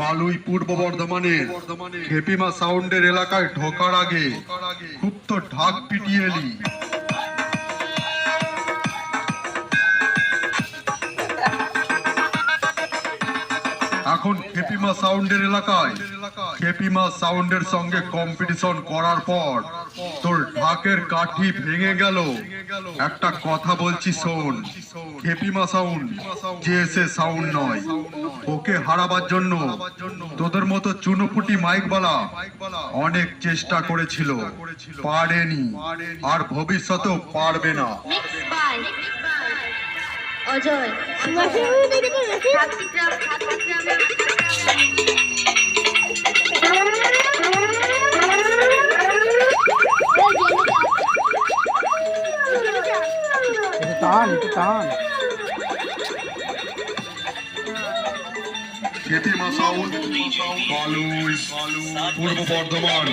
কালুই পূর্ব বর্ধমানের খেপিমা সাউন্ডের এলাকায় ঢোকার আগে খুব তো ঢাক পিটিয়ে এলি। এখন খেপিমা সাউন্ডের এলাকায় খেপিমা সাউন্ডের সঙ্গে কম্পিটিশন করার পর তোর ঢাকের কাঠি ভেঙে গেল। একটা কথা বলছি শোন। খেপিমা সাউন্ড জেএসএ সাউন্ড নয়। ওকে হারাবার জন্য তোদের মতো চুনোপুটি মাইকবালা অনেক চেষ্টা করেছিল পারেনি আর ভবিষ্যতেও পারবে না। অজয় টান একটু টান। খেপিমা সাউন্ড। কালুই পূর্ব বর্ধমান।